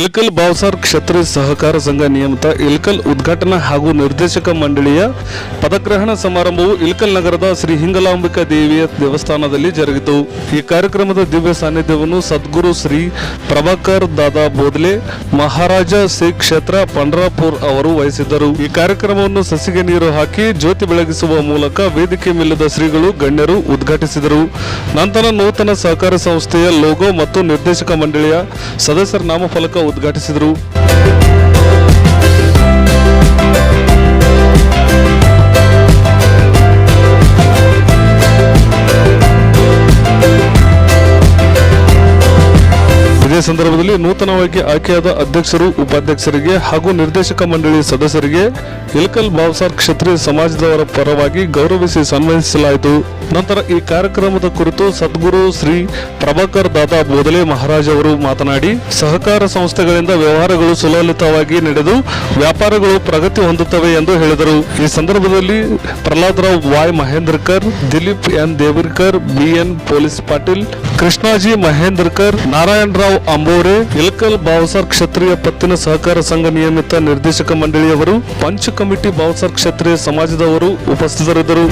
ಇಲ್ಕಲ್ ಬಾವಸಾರ್ ಕ್ಷತ್ರಿಯ ಸಹಕಾರ ಸಂಘ ನಿಯಮಿತ ಇಲ್ಕಲ್ ಉದ್ಘಾಟನಾ ಹಾಗೂ ನಿರ್ದೇಶಕ ಮಂಡಳಿಯ ಪದಗ್ರಹಣ ಸಮಾರಂಭವು ಇಲ್ಕಲ್ ನಗರದ ಶ್ರೀ ಹಿಂಗಲಾಂಬಿಕಾ ದೇವಿಯ ದೇವಸ್ಥಾನದಲ್ಲಿ ಜರುಗಿತು. ಈ ಕಾರ್ಯಕ್ರಮದ ದಿವ್ಯ ಸಾನ್ನಿಧ್ಯವನ್ನು ಸದ್ಗುರು ಶ್ರೀ ಪ್ರಭಾಕರ್ ದಾದಾ ಬೋದ್ಲೆ, ಮಹಾರಾಜ ಶ್ರೀ ಕ್ಷೇತ್ರ ಪಂಡರಾಪುರ್ ಅವರು ವಹಿಸಿದ್ದರು. ಈ ಕಾರ್ಯಕ್ರಮವನ್ನು ಸಸಿಗೆ ನೀರು ಹಾಕಿ ಜ್ಯೋತಿ ಬೆಳಗಿಸುವ ಮೂಲಕ ವೇದಿಕೆ ಮಿಲ್ಲದ ಶ್ರೀಗಳು, ಗಣ್ಯರು ಉದ್ಘಾಟಿಸಿದರು. ನಂತರ ನೂತನ ಸಹಕಾರ ಸಂಸ್ಥೆಯ ಲೋಗೋ ಮತ್ತು ನಿರ್ದೇಶಕ ಮಂಡಳಿಯ ಸದಸ್ಯರ ನಾಮಫಲಕ ಉದ್ಘಾಟಿಸಿದರು. ಇದೇ ಸಂದರ್ಭದಲ್ಲಿ ನೂತನವಾಗಿ ಆಯ್ಕೆಯಾದ ಅಧ್ಯಕ್ಷರು, ಉಪಾಧ್ಯಕ್ಷರಿಗೆ ಹಾಗೂ ನಿರ್ದೇಶಕ ಮಂಡಳಿ ಸದಸ್ಯರಿಗೆ ಇಲ್ಕಲ್ ಬಾವ್ಸಾರ್ ಕ್ಷತ್ರಿಯ ಸಮಾಜದವರ ಪರವಾಗಿ ಗೌರವಿಸಿ ಸನ್ಮಾನಿಸಲಾಯಿತು. ನಂತರ ಈ ಕಾರ್ಯಕ್ರಮದ ಕುರಿತು ಸದ್ಗುರು ಶ್ರೀ ಪ್ರಭಾಕರ್ ದಾದಾ ಬೋದಲೆ ಮಹಾರಾಜ್ ಅವರು ಮಾತನಾಡಿ, ಸಹಕಾರ ಸಂಸ್ಥೆಗಳಿಂದ ವ್ಯವಹಾರಗಳು ಸುಲಲಿತವಾಗಿ ನಡೆದು ವ್ಯಾಪಾರಗಳು ಪ್ರಗತಿ ಹೊಂದುತ್ತವೆ ಎಂದು ಹೇಳಿದರು. ಈ ಸಂದರ್ಭದಲ್ಲಿ Prahladrao Y Mahendrakar, Dilip N Devarkar BN police Patil, Krishnaji Mahendrakar Narayana Rao Ambore, Ilkal Bhavsar Kshatriya ಪತ್ತಿನ ಸಹಕಾರ ಸಂಘ ನಿಯಮಿತ ನಿರ್ದೇಶಕ ಮಂಡಳಿಯವರು, ಪಂಚ ಕಮಿಟಿ ಬಾವಸಾರ್ ಕ್ಷತ್ರಿಯ ಸಮಾಜದವರು ಉಪಸ್ಥಿತರಿದ್ದರು.